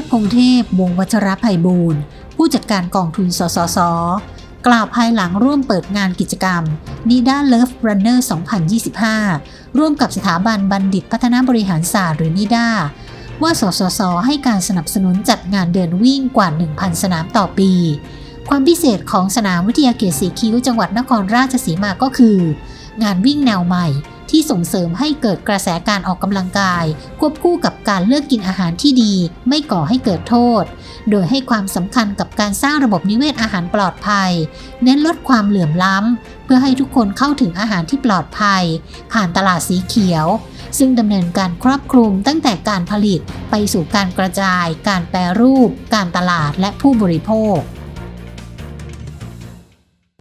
ทย์พงเทพ วงวัชรภัยบูรณ์ ผู้จัดการกองทุนสสส กล่าวภายหลังร่วมเปิดงานกิจกรรม NIDA Love Runner 2025 ร่วมกับสถาบันบัณฑิตพัฒนาบริหารศาสตร์หรือ NIDA ว่าสสส ให้การสนับสนุนจัดงานเดินวิ่งกว่า 1,000 สนามต่อปี ความพิเศษของสนามวิทยาเขตสีคิ้วจังหวัดนครราชสีมาก็คือ งานวิ่งแนวใหม่ ที่ส่งเสริมให้เกิดกระแสการออกกำลังกาย ควบคู่กับการเลือกกินอาหารที่ดี ไม่ก่อให้เกิดโทษ โดยให้ความสำคัญกับการสร้างระบบนิเวศอาหารปลอดภัย เน้นลดความเหลื่อมล้ำ เพื่อให้ทุกคนเข้าถึงอาหารที่ปลอดภัย ผ่านตลาดสีเขียว ซึ่งดำเนินการครอบคลุมตั้งแต่การผลิต ไปสู่การกระจาย การแปรรูป การตลาดและผู้บริโภค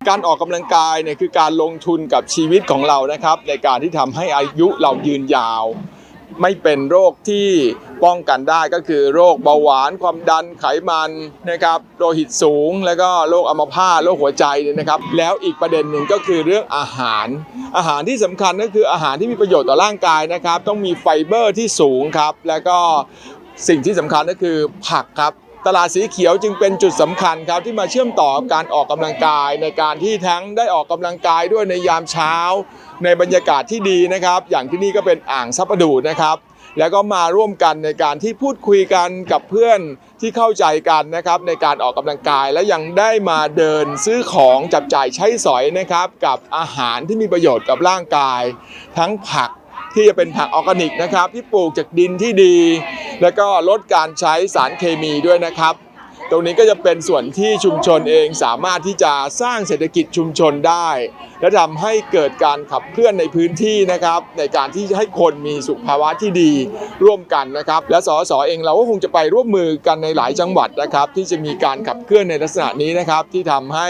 การออกกำลังกายเนี่ยคือการลงทุนกับชีวิตของเรานะครับ ในการที่ทำให้อายุเรายืนยาว ไม่เป็นโรคที่ป้องกันได้ก็คือโรคเบาหวาน ความดันไขมันนะครับโลหิตสูง แล้วก็โรคอัมพาตโรคหัวใจเนี่ยนะครับ แล้วอีกประเด็นหนึ่งก็คือเรื่องอาหาร อาหารที่สำคัญก็คืออาหารที่มีประโยชน์ต่อร่างกายนะครับ ต้องมีไฟเบอร์ที่สูงครับ แล้วก็สิ่งที่สำคัญก็คือผักครับ ตลาดสีเขียวจึงเป็นจุดสำคัญครับที่มาเชื่อมต่อการออกกำลังกายในการที่ทั้งได้ออกกำลังกายด้วยในยามเช้า ในบรรยากาศที่ดีนะครับ อย่างที่นี่ก็เป็นอ่างซับประดูดนะครับ แล้วก็มาร่วมกันในการที่พูดคุยกันกับเพื่อนที่เข้าใจกันนะครับในการออกกำลังกายและยังได้มาเดินซื้อของจับจ่ายใช้สอยนะครับ กับอาหารที่มีประโยชน์กับร่างกาย ทั้งผักที่จะเป็นผักออร์แกนิกนะครับ ที่ปลูกจากดินที่ดี แล้วก็ลดการใช้สารเคมีด้วยนะครับ ตรงนี้ก็จะเป็นส่วนที่ชุมชนเองสามารถที่จะสร้างเศรษฐกิจชุมชนได้ และทำให้เกิดการขับเคลื่อนในพื้นที่นะครับ ในการที่ให้คนมีสุขภาวะที่ดีร่วมกันนะครับ และสสเองเราก็คงจะไปร่วมมือกันในหลายจังหวัดนะครับ ที่จะมีการขับเคลื่อนในลักษณะนี้นะครับ ที่ทำให้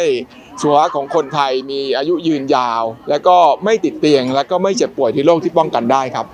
สุขภาพของคนไทยมีอายุยืนยาว และก็ไม่ติดเตียง และก็ไม่เจ็บป่วยที่โรคที่ป้องกันได้ครับ